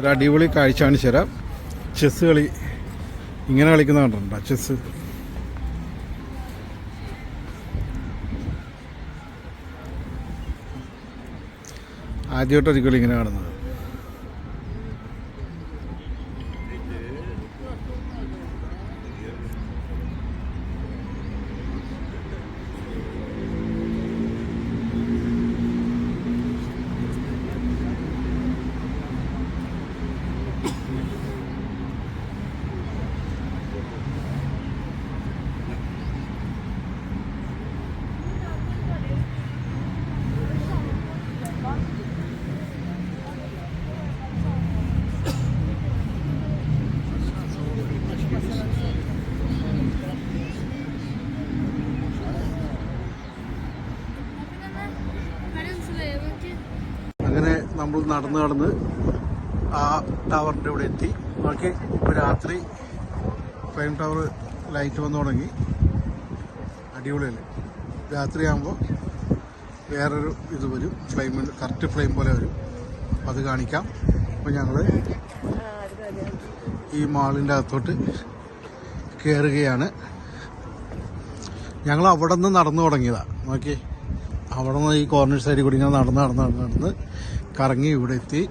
ഒരു അടിപൊളി കാഴ്ച കാണിച്ചു തരാം ചെസ് കളി ഇങ്ങനെ കളിക്കുന്ന കണ്ടിട്ടുണ്ടോ? ചെസ്. ആദ്യമായിട്ടൊരിക്കലും ഇങ്ങനെ കാണുന്നത് അങ്ങനെ നമ്മൾ നടന്ന് നടന്ന് ആ ടവറിന്റെ ഇവിടെ എത്തി. നോക്കി ഇപ്പോൾ രാത്രി ഫ്ലെയിം ടവർ ലൈറ്റ് വന്നു തുടങ്ങി. അടിപൊളിയല്ലേ? രാത്രിയാകുമ്പോൾ വേറൊരു ഇത് വരും. ഫ്ലെയിം കറക്റ്റ് ഫ്ലെയിം പോലെ വരും. അത് കാണിക്കാം. അപ്പോൾ ഞങ്ങൾ ഈ മാളിന്റെ അകത്തോട്ട് കയറുകയാണ് ഞങ്ങൾ അവിടെ നിന്ന് നടന്നു തുടങ്ങിയതാണ് നോക്കി അവിടെ നിന്ന് ഈ കോർണർ സൈഡിൽ കൂടി ഇങ്ങനെ നടന്ന് നടന്ന് നടന്ന് നടന്ന് കറങ്ങി ഇവിടെ എത്തി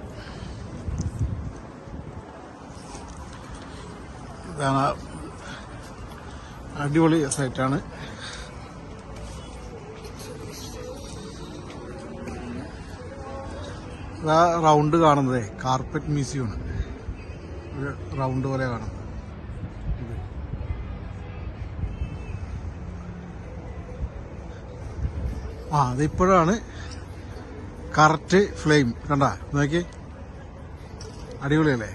ഇതാണ് അടിപൊളി സൈറ്റാണ്. ഇതാ റൗണ്ട് കാണുന്നതേ കാർപ്പറ്റ് മ്യൂസിയമാണ്. ഒരു റൗണ്ട് പോലെ കാണുന്നത്. ആ അതിപ്പോഴാണ് കറക്റ്റ് ഫ്ലെയിം. കണ്ട? നോക്കി. അടിപൊളിയല്ലേ?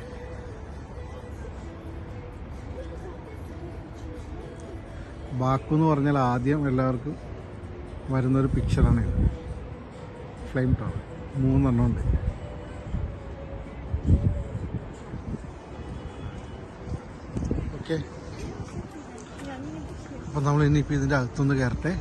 ബാക്കു എന്ന് പറഞ്ഞാൽ ആദ്യം എല്ലാവർക്കും വരുന്നൊരു പിക്ചറാണ് ഇത്. ഫ്ലെയിം ടവർ മൂന്നെണ്ണം ഉണ്ട്. ഓക്കെ അപ്പം നമ്മൾ ഇനിയിപ്പോൾ ഇതിന്റെ അകത്തുനിന്ന് കയറട്ടെ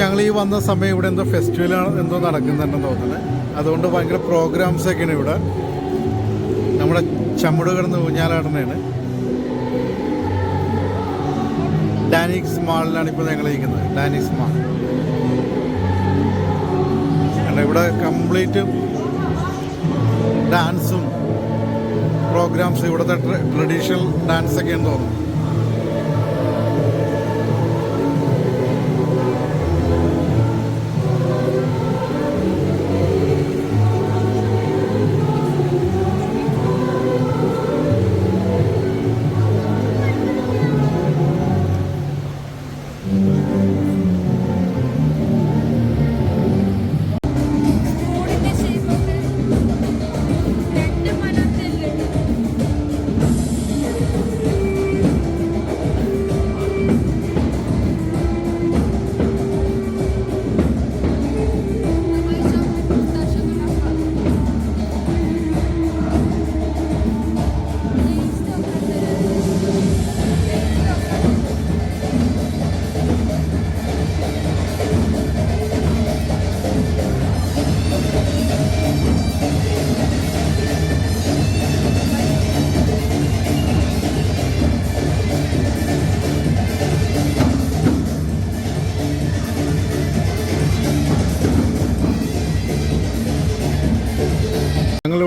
ഞങ്ങൾ ഈ വന്ന സമയം ഇവിടെ എന്തോ ഫെസ്റ്റിവലാണ് എന്തോ നടക്കുന്നുണ്ടെന്ന് തോന്നുന്നത് അതുകൊണ്ട് ഭയങ്കര പ്രോഗ്രാംസ് ഒക്കെയാണ് ഇവിടെ. നമ്മുടെ ചമ്മട് കിടന്ന് ഊഞ്ഞാലാടുന്നതാണ്. ഡാനിക്സ് മാളിലാണ് ഇപ്പോൾ ഞങ്ങൾ ഇരിക്കുന്നത്. Danix mall. ഇവിടെ കംപ്ലീറ്റ് ഡാൻസും പ്രോഗ്രാംസ് ഇവിടുത്തെ ട്രഡീഷണൽ ഡാൻസ് ഒക്കെയാണെന്ന് തോന്നുന്നു.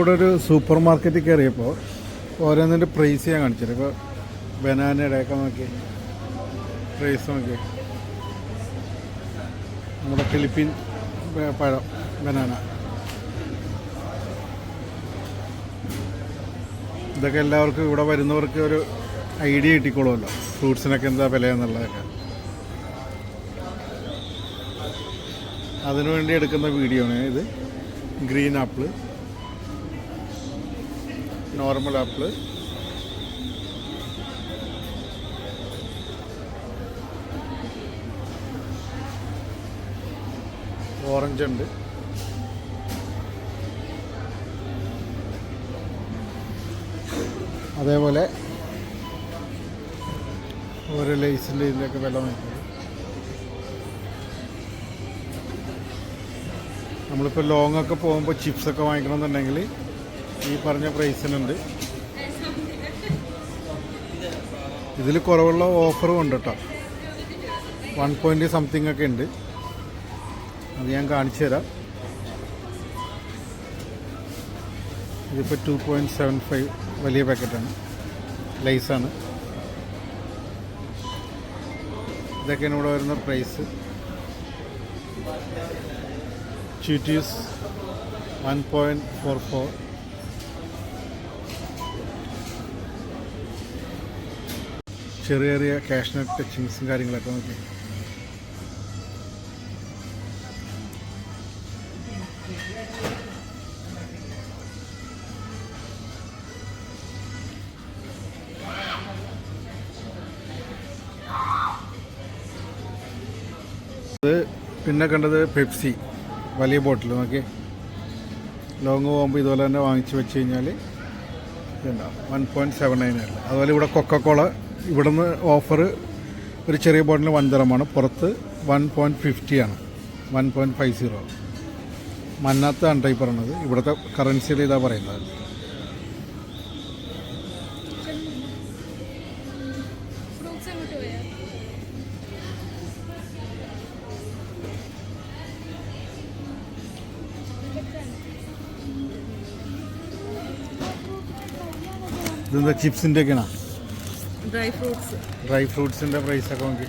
ഞങ്ങളിവിടെ ഒരു സൂപ്പർ മാർക്കറ്റിൽ കയറിയപ്പോൾ ഓരോന്നിന്റെ പ്രൈസ് ഞാൻ കാണിച്ചത് ഇപ്പോൾ ബനാനയുടെ ഒക്കെ നോക്കി പ്രൈസ് നോക്കി. നമ്മുടെ ഫിലിപ്പീൻ പഴം ബനാന ഇതൊക്കെ എല്ലാവർക്കും ഇവിടെ വരുന്നവർക്ക് ഒരു ഐഡിയ കിട്ടിക്കോളുമല്ലോ. ഫ്രൂട്ട്സിനൊക്കെ എന്താ വില എന്നുള്ളതൊക്കെ അതിനുവേണ്ടി എടുക്കുന്ന വീഡിയോ ആണ് ഇത്. Green apple normal apple orange ഉണ്ട്. അതേപോലെ ഓരോ ലൈസിന്റെ ഇതിന്റെയൊക്കെ വില നോക്കുന്നത് നമ്മളിപ്പോൾ ലോങ്ങൊക്കെ പോകുമ്പോൾ ചിപ്സൊക്കെ വാങ്ങിക്കണമെന്നുണ്ടെങ്കിൽ ഈ പറഞ്ഞ പ്രൈസിനുണ്ട് ഇതിൽ കുറവുള്ള ഓഫറും ഉണ്ട് കേട്ടോ വൺ പോയിന്റ് സംതിങ് ഒക്കെ ഉണ്ട്. അത് ഞാൻ കാണിച്ചു തരാം. ഇതിപ്പോൾ ടു പോയിന്റ് സെവൻ ഫൈവ് വലിയ പാക്കറ്റാണ് ലൈസാണ് ഇതൊക്കെയാണ് ഇവിടെ വരുന്ന price Cheetos one point four four ചെറിയ ചെറിയ കാഷ്നട്ട് ടച്ചിങ്സും കാര്യങ്ങളൊക്കെ നോക്കി. പിന്നെ കണ്ടത് പെപ്സി വലിയ ബോട്ടിൽ നോക്കി. ലോങ് പോകുമ്പോൾ ഇതുപോലെ തന്നെ വാങ്ങിച്ച് വെച്ച് കഴിഞ്ഞാൽ ഇതുണ്ടാവും വൺ പോയിന്റ് സെവൻ നയൻ അതുപോലെ ഇവിടെ കൊക്കക്കോള ഇവിടുന്ന് ഓഫർ ഒരു ചെറിയ ബോട്ടിൽ വൺ ദറമാണ് പുറത്ത് വൺ പോയിന്റ് ഫിഫ്റ്റി ആണ് വൺ പോയിന്റ് ഫൈവ് സീറോ. മന്നാത്താണ് ടൈപ്പ് പറയണത്. ഇവിടുത്തെ കറൻസിയിൽ ഇതാ പറയുന്നത്. ഇതെന്താ ചിപ്സിന്റെ ഒക്കെയാണോ ഡ്രൈ ഫ്രൂട്ട്സ് ഡ്രൈ ഫ്രൂട്ട്സിന്റെ പ്രൈസൊക്കെ നോക്കി.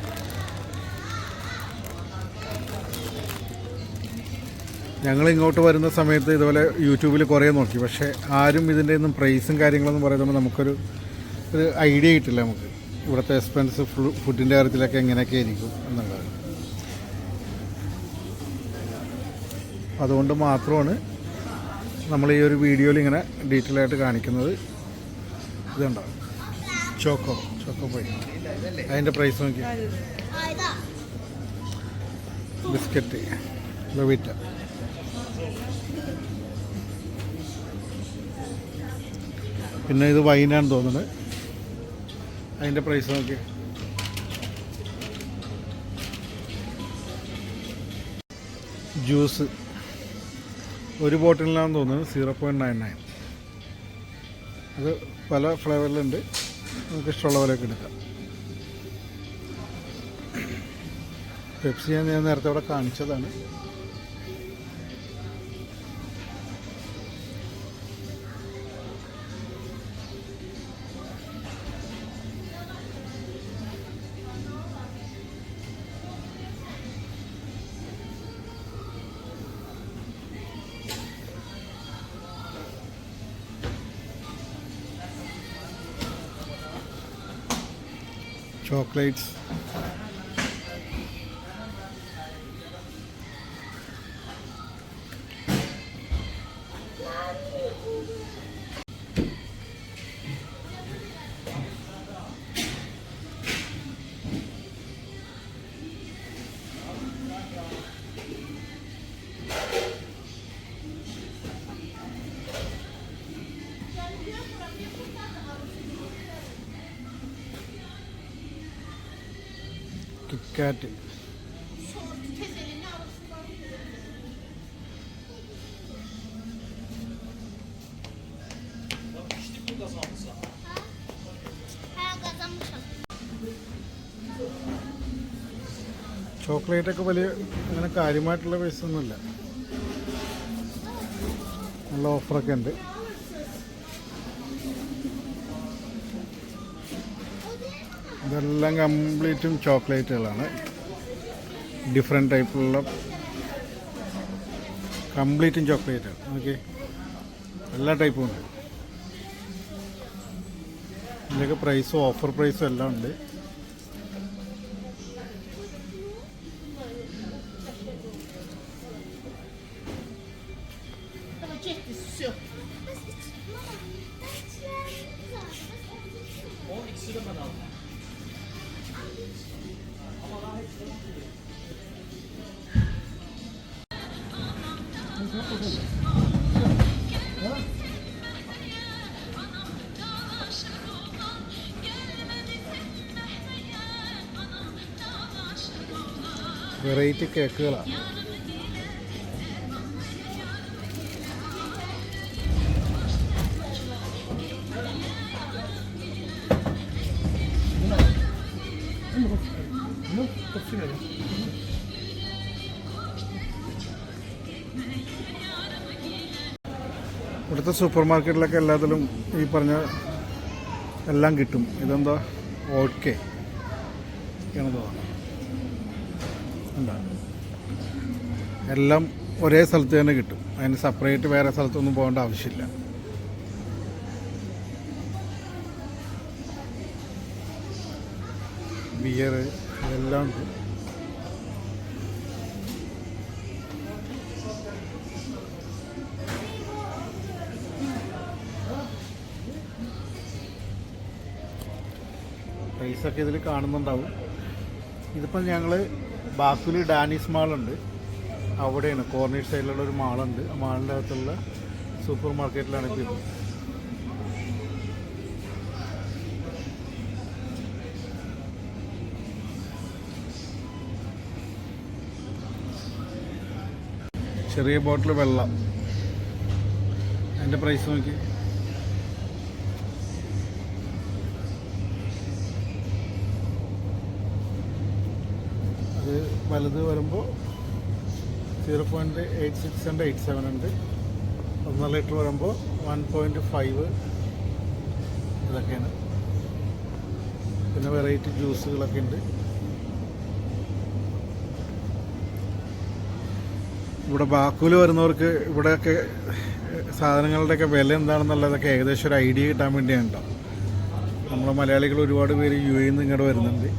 ഞങ്ങൾ ഇങ്ങോട്ട് വരുന്ന സമയത്ത് ഇതുപോലെ യൂട്യൂബിൽ കുറേ നോക്കി. പക്ഷേ ആരും ഇതിന്റെ ഒന്നും പ്രൈസും കാര്യങ്ങളൊന്നും പറയുമ്പോൾ നമുക്കൊരു ഒരു ഐഡിയ കിട്ടില്ല നമുക്ക്. ഇവിടുത്തെ എക്സ്പെൻസ് ഫുഡിന്റെ കാര്യത്തിലൊക്കെ എങ്ങനെയൊക്കെ ആയിരിക്കും എന്നുള്ളത്. അതുകൊണ്ട് മാത്രമാണ് നമ്മൾ ഈ ഒരു വീഡിയോയിൽ ഇങ്ങനെ ഡീറ്റെയിൽ ആയിട്ട് കാണിക്കുന്നത്. ഇതുണ്ടോ? ചോക്കോ. ചോക്കോ പോയി. അതിന്റെ പ്രൈസ് നോക്കി ബിസ്ക്കറ്റ് ലൊവിറ്റ പിന്നെ ഇത് വൈനാണ് തോന്നുന്നത്. അതിന്റെ പ്രൈസ് നോക്കി ജ്യൂസ്. ഒരു ബോട്ടിലാണെന്ന് തോന്നുന്നത് സീറോ പോയിന്റ് നയൻ നയൻ അത് പല ഫ്ലേവറിലുണ്ട് നമുക്ക് ഇഷ്ടമുള്ള പോലെയൊക്കെ എടുക്കാം. പെപ്സി ഞാൻ നേരത്തെ അവിടെ കാണിച്ചതാണ്. plates. കിറ്റ്കാറ്റ് ചോക്ലേറ്റൊക്കെ വലിയ അങ്ങനെ കാര്യമായിട്ടുള്ള പൈസ ഒന്നുമില്ല. നല്ല ഓഫറൊക്കെ ഉണ്ട്. ഇതെല്ലാം കംപ്ലീറ്റും ചോക്ലേറ്റുകളാണ്. ഡിഫറെന്റ് ടൈപ്പിലുള്ള കംപ്ലീറ്റും ചോക്ലേറ്റാണ്. ഓക്കെ എല്ലാ ടൈപ്പും ഉണ്ട്. ഇതിന്റെയൊക്കെ പ്രൈസും ഓഫർ പ്രൈസും എല്ലാം ഉണ്ട്. വെറൈറ്റി കേക്കുകളാണ് ഇവിടുത്തെ സൂപ്പർ മാർക്കറ്റിലൊക്കെ എല്ലാത്തിലും ഈ പറഞ്ഞ എല്ലാം കിട്ടും. ഇതെന്താ? ഓക്കെ എന്ന് തോന്നുന്നത്. എന്താ എല്ലാം ഒരേ സ്ഥലത്ത് തന്നെ കിട്ടും. അതിന് സെപ്പറേറ്റ് വേറെ സ്ഥലത്തൊന്നും പോകേണ്ട ആവശ്യമില്ല. ബിയർ ഇതെല്ലാം ഉണ്ട്. പ്രൈസൊക്കെ ഇതിൽ കാണുന്നുണ്ടാവും. ഇതിപ്പം ഞങ്ങൾ ബാക്കുലി ഡാനിസ് മാളുണ്ട്. അവിടെയാണ്. കോർണർ സൈഡിലുള്ള ഒരു മാളുണ്ട്. ആ മാളിന്റെ അകത്തുള്ള സൂപ്പർ മാർക്കറ്റിലാണ് ഇപ്പോൾ ചെറിയ ബോട്ടിൽ വെള്ളം. അതിന്റെ പ്രൈസ് നോക്കി. വലുത് വരുമ്പോൾ സീറോ പോയിന്റ് എയ്റ്റ് സിക്സ് ഉണ്ട് എയ്റ്റ് സെവൻ ഉണ്ട്. ഒന്നര ലിറ്റർ വരുമ്പോൾ വൺ പോയിന്റ് ഫൈവ് ഇതൊക്കെയാണ്. പിന്നെ വെറൈറ്റി ജ്യൂസുകളൊക്കെ ഉണ്ട്. ഇവിടെ ബാക്കൂൽ വരുന്നവർക്ക് ഇവിടെയൊക്കെ സാധനങ്ങളുടെയൊക്കെ വില എന്താണെന്നുള്ളതൊക്കെ ഏകദേശം ഒരു ഐഡിയ കിട്ടാൻ വേണ്ടിയാണ് കേട്ടോ നമ്മളെ മലയാളികൾ ഒരുപാട് പേര് യു എയിൽ നിന്ന് ഇങ്ങോട്ട് വരുന്നുണ്ട്.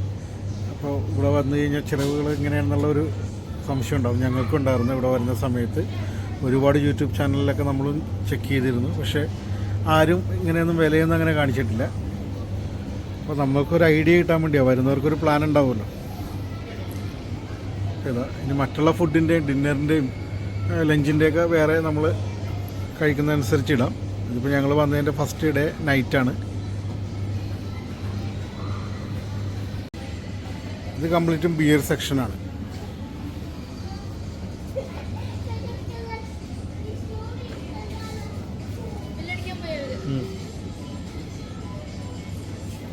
അപ്പോൾ ഇവിടെ വന്നു കഴിഞ്ഞാൽ ചിലവുകൾ എങ്ങനെയാണെന്നുള്ളൊരു സംശയം ഉണ്ടാവും. ഞങ്ങൾക്കും ഉണ്ടായിരുന്നു ഇവിടെ വരുന്ന സമയത്ത്. ഒരുപാട് യൂട്യൂബ് ചാനലിലൊക്കെ നമ്മൾ ചെക്ക് ചെയ്തിരുന്നു. പക്ഷേ ആരും ഇങ്ങനെയൊന്നും വിലയൊന്നും അങ്ങനെ കാണിച്ചിട്ടില്ല. അപ്പോൾ നമുക്കൊരു ഐഡിയ കിട്ടാൻ വേണ്ടിയാണ് വരുന്നവർക്കൊരു പ്ലാൻ ഉണ്ടാവുമല്ലോ. ഇതാ ഇനി മറ്റുള്ള ഫുഡിന്റെയും ഡിന്നറിന്റെയും ലഞ്ചിന്റെയൊക്കെ വേറെ നമ്മൾ കഴിക്കുന്നതനുസരിച്ച് ഇടാം. ഇതിപ്പോൾ ഞങ്ങൾ വന്നതിന്റെ ഫസ്റ്റ് ഡേ നൈറ്റാണ് ഇത് കംപ്ലീറ്റും ബിയർ സെക്ഷനാണ്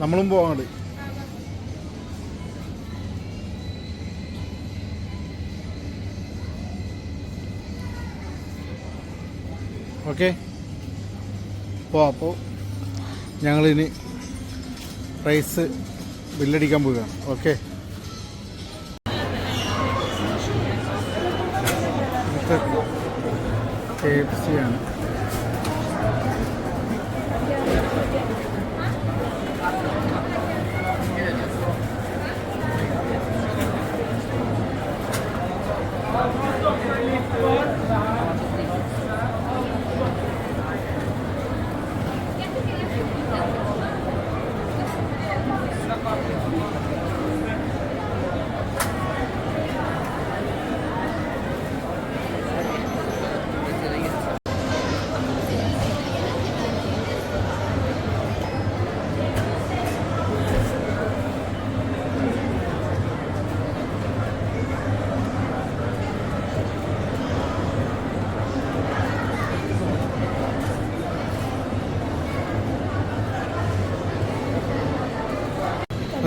നമ്മളും പോകാണ്ട് ഓക്കെ. അപ്പോൾ അപ്പോൾ ഞങ്ങളിനി പ്രൈസ് ബില്ലടിക്കാൻ പോവുകയാണ്. ഓക്കെ. കെ എഫ്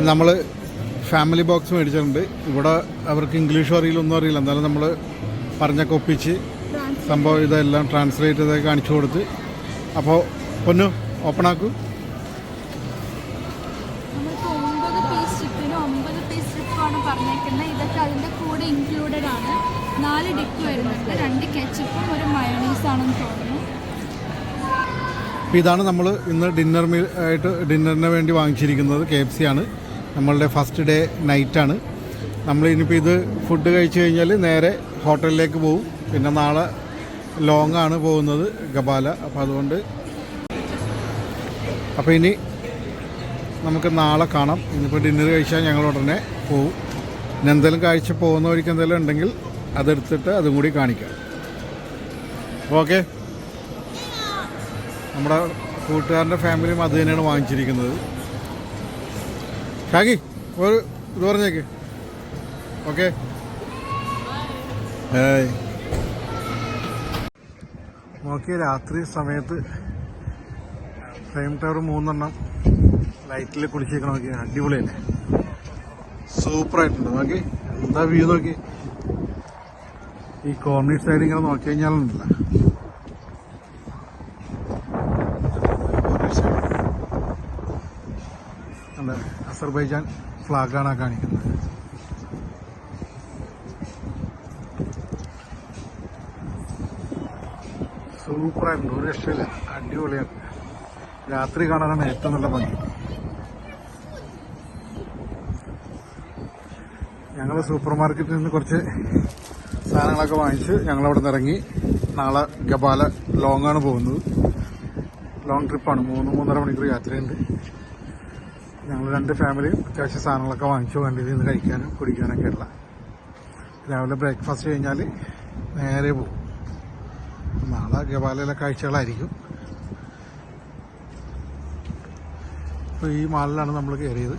നമ്മൾ ഫാമിലി ബോക്സ് മേടിച്ചിട്ടുണ്ട്. ഇവിടെ അവർക്ക് ഇംഗ്ലീഷും അറിയില്ല ഒന്നും അറിയില്ല. എന്നാലും നമ്മൾ പറഞ്ഞൊക്കെ ഒപ്പിച്ച് സംഭവം ഇതെല്ലാം ട്രാൻസ്ലേറ്റ് ചെയ്ത് കാണിച്ചു കൊടുത്ത്. അപ്പോൾ പൊന്നു ഓപ്പൺ ആക്കൂ. നാല് ഡിക്ക് വരുന്നുണ്ട്. രണ്ട് കെച്ചപ്പും ഒരു മയോണീസ് ആണെന്ന് തോന്നുന്നു. അപ്പോൾ ഇതാണ് നമ്മൾ ഇന്ന് ഡിന്നർ മീൽ ആയിട്ട് ഡിന്നറിന് വേണ്ടി വാങ്ങിച്ചിരിക്കുന്നത് കെ എഫ് സി ആണ്. നമ്മളുടെ ഫസ്റ്റ് ഡേ നൈറ്റാണ് നമ്മൾ ഇനിയിപ്പോൾ ഇത് ഫുഡ് കഴിച്ചു കഴിഞ്ഞാൽ നേരെ ഹോട്ടലിലേക്ക് പോകും പിന്നെ നാളെ ലോങ് ആണ് പോകുന്നത് ഗബാല. അപ്പോൾ അതുകൊണ്ട് അപ്പോൾ ഇനി നമുക്ക് നാളെ കാണാം. ഇന്നിപ്പോൾ ഡിന്നർ കഴിച്ചാൽ ഞങ്ങൾ ഉടനെ പോവും. പിന്നെ എന്തെങ്കിലും കാഴ്ച പോകുന്നവർക്ക് എന്തെങ്കിലും ഉണ്ടെങ്കിൽ അതെടുത്തിട്ട് അതും കൂടി കാണിക്കാം. ഓക്കെ നമ്മുടെ കൂട്ടുകാരന്റെ ഫാമിലിയും അത് തന്നെയാണ് വാങ്ങിച്ചിരിക്കുന്നത്. ഷാഗി ഒരു ഇത് പറഞ്ഞേക്ക്. ഓക്കെ. നോക്കിയ രാത്രി സമയത്ത് ഫ്രെയിം ടവർ മൂന്നെണ്ണം ലൈറ്റിൽ കുളിച്ചേക്കണം നോക്കി അടിപൊളിയല്ലേ? സൂപ്പറായിട്ടുണ്ട്. നോക്കി എന്താ വ്യൂ നോക്കി? ഈ കോർണി സൈഡ് ഇങ്ങനെ നോക്കി കഴിഞ്ഞാലുണ്ടല്ല അല്ല അസർബൈജാൻ ഫ്ലാഗാണ് കാണിക്കുന്നത്. സൂപ്പറായിട്ടുണ്ട് ഒരു രക്ഷയില്ല. അടിപൊളിയാണ് രാത്രി കാണാനാണ് ഏറ്റവും നല്ല ഭംഗി. ഞങ്ങൾ സൂപ്പർ മാർക്കറ്റിൽ നിന്ന് കുറച്ച് സാധനങ്ങളൊക്കെ വാങ്ങിച്ച് ഞങ്ങൾ അവിടെ നിന്ന് ഇറങ്ങി. നാളെ ഗബാല ലോങ്ങാണ് പോകുന്നത്. ലോങ് ട്രിപ്പാണ്. മൂന്ന് മൂന്നര മണിക്കൂർ യാത്രയുണ്ട്. ഞങ്ങൾ രണ്ട് ഫാമിലിയും അത്യാവശ്യം സാധനങ്ങളൊക്കെ വാങ്ങിച്ചു. വണ്ടിയിൽ നിന്ന് കഴിക്കാനും കുടിക്കാനൊക്കെ ഉള്ള. രാവിലെ ബ്രേക്ക്ഫാസ്റ്റ് കഴിഞ്ഞാൽ നേരെ പോകും. നാളെ ഗവാലയിലെ കാഴ്ചകളായിരിക്കും. അപ്പോൾ ഈ മാളിലാണ് നമ്മൾ കയറിയത്?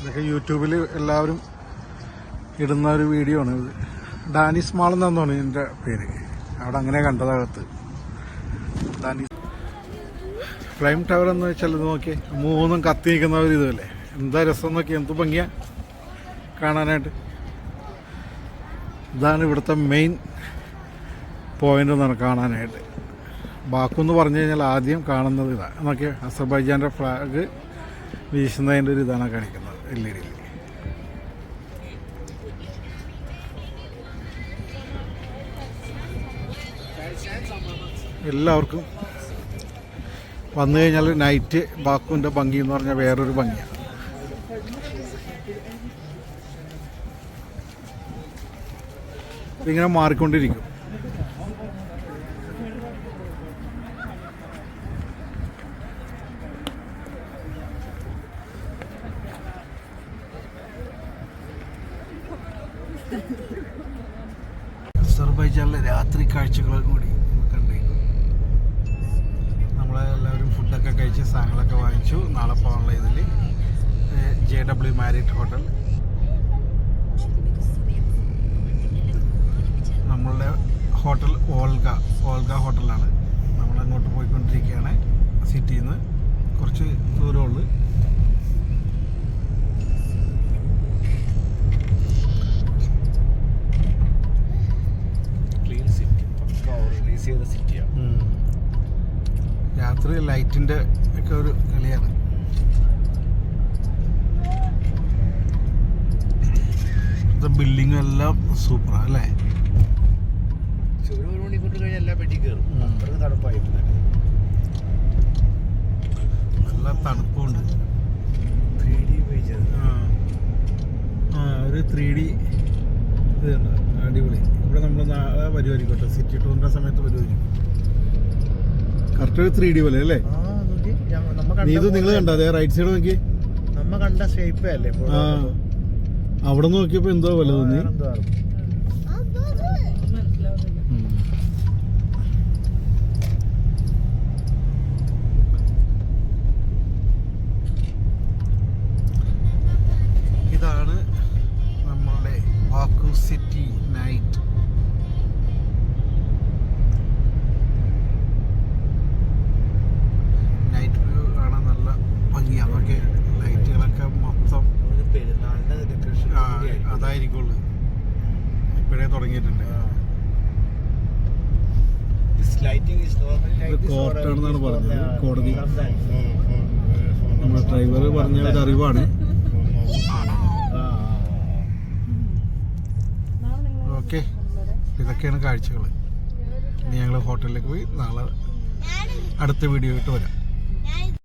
ഇതൊക്കെ യൂട്യൂബിൽ എല്ലാവരും ഇടുന്ന ഒരു വീഡിയോ ആണ് ഇത്. ഡാനിസ് മാൾ എന്നാണ് എന്റെ പേര്. അവിടെ അങ്ങനെ കണ്ടതകത്ത് ഡാനിസ് ഫ്ലെയിം ടവർ എന്ന് വെച്ചാൽ ഇത് നോക്കി മൂന്നും കത്തി നിൽക്കുന്ന ഒരു ഇതുമല്ലേ? എന്താ രസം നോക്കി എന്ത് ഭംഗിയാ കാണാനായിട്ട്. ഇതാണ് ഇവിടുത്തെ മെയിൻ പോയിന്റ് എന്നാണ് കാണാനായിട്ട്. ബാക്കുന്ന് പറഞ്ഞു കഴിഞ്ഞാൽ ആദ്യം കാണുന്നത് ഇതാണ് നോക്കിയാൽ അസർബൈജാന്റെ ഫ്ലാഗ് വീശുന്നതിന്റെ ഒരു ഇതാണ് കാണിക്കുന്നത് എൽ എല്ലാവർക്കും വന്നു കഴിഞ്ഞാൽ നൈറ്റ് ബാക്കുവിന്റെ ഭംഗി എന്ന് പറഞ്ഞാൽ വേറൊരു ഭംഗിയാണ് ഇതിങ്ങനെ മാറിക്കൊണ്ടിരിക്കും അസർബൈജാനിലെ രാത്രി കാഴ്ചകളും കൂടി കണ്ടേ നമ്മളെ എല്ലാവരും ഫുഡൊക്കെ കഴിച്ച് സാധനങ്ങളൊക്കെ വാങ്ങിച്ചു നാളെ പോകാനുള്ള ഇതിൽ ജെ ഡബ്ല്യു മാരിറ്റ് ഹോട്ടൽ നമ്മളുടെ ഹോട്ടൽ ഓൾഗ ഓൾഗ ഹോട്ടലാണ്. നമ്മൾ നമ്മളങ്ങോട്ട് പോയിക്കൊണ്ടിരിക്കുകയാണ് സിറ്റിയിൽ നിന്ന് കുറച്ച് ദൂരമുള്ളു. രാത്രി ലൈറ്റിന്റെ ഒക്കെ ഒരു കളിയാണ്. ബിൽഡിങ്ങും എല്ലാം സൂപ്പറാണ് അല്ലേ? ഒരു കഴിഞ്ഞാൽ എല്ലാ പെട്ടി കയറും. അത്രയും തണുപ്പായിട്ടുണ്ട് നല്ല തണുപ്പുണ്ട്. ത്രീ ഡി പേജ് ആ ഒരു ത്രീ ഡി ഇത് അടിപൊളി. ഇവിടെ നമ്മൾ നാളെ വരുമായിരിക്കും സിറ്റി ടൂറിന്റെ സമയത്ത് വരുമായിരിക്കും കറക്റ്റ് ഒരു ത്രീ ഡി പോലെ അല്ലേ? ആ നോക്കി. നമ്മ കണ്ട ഇത് നിങ്ങൾ കണ്ട? അതെ റൈറ്റ് സൈഡ് നോക്കി. നമ്മ കണ്ട ഷേപ്പേ അല്ലേ അവിടെ നോക്കിയപ്പോ എന്തോ പോലെ തോന്നി വേറെന്തോ ആണ്. ഉം. ഇതാണ് നമ്മളുടെ Baku city night night view കാണാൻ നല്ല ഭംഗിയാണ് ഓക്കെ ലൈറ്റുകളൊക്കെ മൊത്തം ഒരു പെരുന്നാളിന്റെ ഡെക്കറേഷൻ ആ, അതായിരിക്കുള്ളൂ ഇപ്പോഴേ തുടങ്ങിയിട്ടുണ്ട് ലൈറ്റിംഗ് ഇസ് ഇത് കോർട്ടാണെന്നാണ് പറഞ്ഞത്, കോടതി. നമ്മുടെ ഡ്രൈവർ പറഞ്ഞ ഒരു അറിവാണ്. ഓക്കെ ഇതൊക്കെയാണ് കാഴ്ചകൾ ഇനി ഞങ്ങൾ ഹോട്ടലിലേക്ക് പോയി നാളെ അടുത്ത വീഡിയോ ആയിട്ട് വരാം.